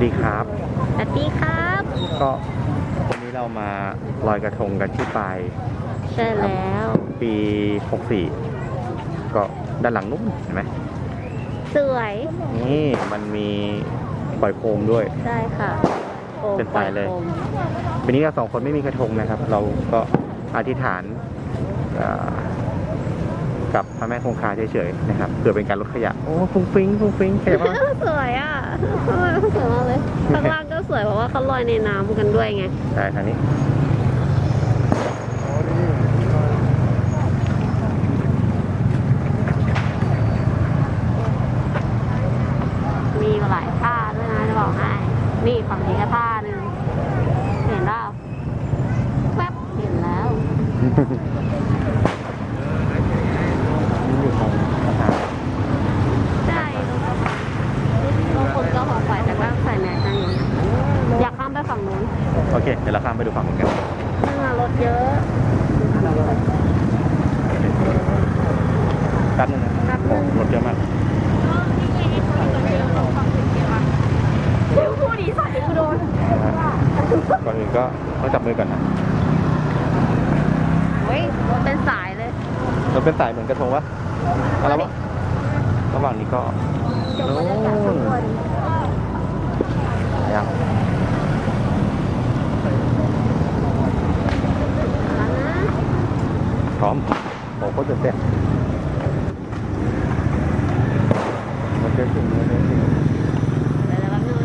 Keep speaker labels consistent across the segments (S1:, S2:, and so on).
S1: สดีครับ
S2: สวัสดีครับ
S1: ก็วันนี้เรามาลอยกระทงกันที่ปลาย
S2: ใช่แล้ว
S1: ปี 64 ก็ด้านหลังนู้นเห็นไหม
S2: สวย
S1: นี่มันมีปล่อยโคมด้วย
S2: ใช่ค่ะโอม
S1: เป็นไฟเลย
S2: โอม
S1: ปีนี้เราสองคนไม่มีกระทงนะครับ เราก็อธิษฐานเอ่อกับพระแม่คงคาเฉยๆนะครับเพื่อเป็นการลดขยะ โอ้ฟุ้งฟิ้งฟุ้งฟิ้งขยะมาก
S2: สวยอะ ข้างล่างก็สวยเพราะว่าเขาลอยในน้ำกันด้วยไง
S1: ใช่ทางนี้
S2: มีหลายท่าด้วยนะจะบอกให้ นี่ฝั่งนี้ก็ท่าหนึ่งเห็นแล้วแป๊บเห็นแล้ว
S1: นี่อยู่ตรงสะพาน
S2: ใช่บางคนก็ขอไฟแต่ก็ใส่แมสกันอยู่อยากข้ามไปฝั่งนู้น
S1: โอเค เดี๋ยวเราข้ามไปดูฝั่งนู้นกัน
S2: ซึ่งรถเยอะ
S1: แป๊บนึงนะ
S2: แป๊บนึง
S1: โอ้รถเยอะมาก
S2: เดี๋ยวพูดดีสัตว์เดี๋ยวกูโดน
S1: ก่อนอื่นก็ต้องจับมือก่อนนะ
S2: เฮ้ยเป็นสายเลย
S1: เราเป็นสายเหมือนกระทงวะเอาแล้ววะระหว่างนี้ก็
S2: จบบรรยากาศทุกคน
S1: ยัง
S2: แล้วนะ
S1: พร้อม โอ้โหตื่นเต้นมันจะถึงมันจะถึง
S2: เดี๋ยวแป๊บนึง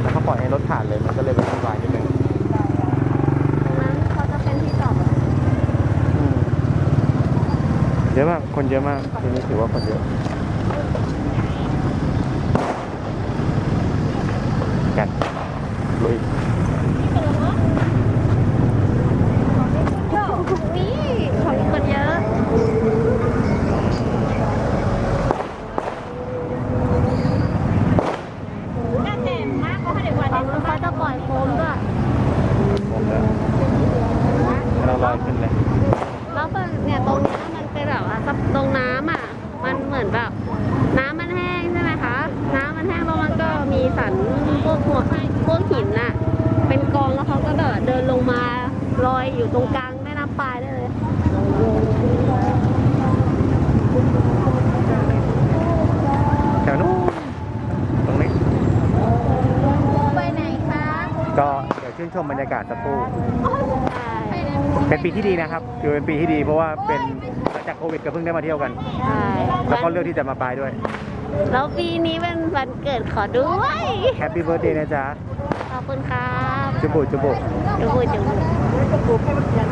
S1: แล้วเขาปล่อยให้รถผ่านเลยมันก็เลยเป็นวุ่นวายนิดนึง
S2: ตรงนั้นเขาจะเป็นที่จอดรถ
S1: อืมเยอะมาก คนเยอะมาก ทีนี้ถือว่าคนเยอะกันลุย
S2: นี่ของคนเยอะน่าเจ๋งมากเพราะเดี๋ยววันนี้เขาจะปล่อยโคมด้วย
S1: ผมแล้วเราลอย ขึ้นเลย
S2: แล้วแบบเนี่ยตรงเนี้ยมันเป็นแบบว่าตรงน้ำอะ มันเหมือนแบบ น้ำมันแห้งใช่ไหมคะ น้ำมันแห้งแล้วมันก็มีสันพวกหัวพวกหินน่ะ เป็นกองแล้วเขาก็เดินเดินลงมาลอยอยู่ตรงกลางแม่น้ำปลายได้เลย
S1: แถวนู้นตรงนี้
S2: ไปไหนคะ
S1: ก็เดี๋ยวชื่นชมบรรยากาศสักครู่
S2: ใช่
S1: เป็นปีที่ดีนะครับคือเป็นปีที่ดีเพราะว่าเป็นหลังจากโควิดก็เพิ่งได้มาเที่ยวกัน
S2: ใช่
S1: แล้วก็เลือกที่จะมาปลายด้วย
S2: แล้วปีนี้เป็นวันเกิดขอด้วย
S1: แฮปปี้เบิร์ดเดย์นะจ๊ะ
S2: ขอบคุณครับ
S1: จุบุจุบุ
S2: จุบุจุบุ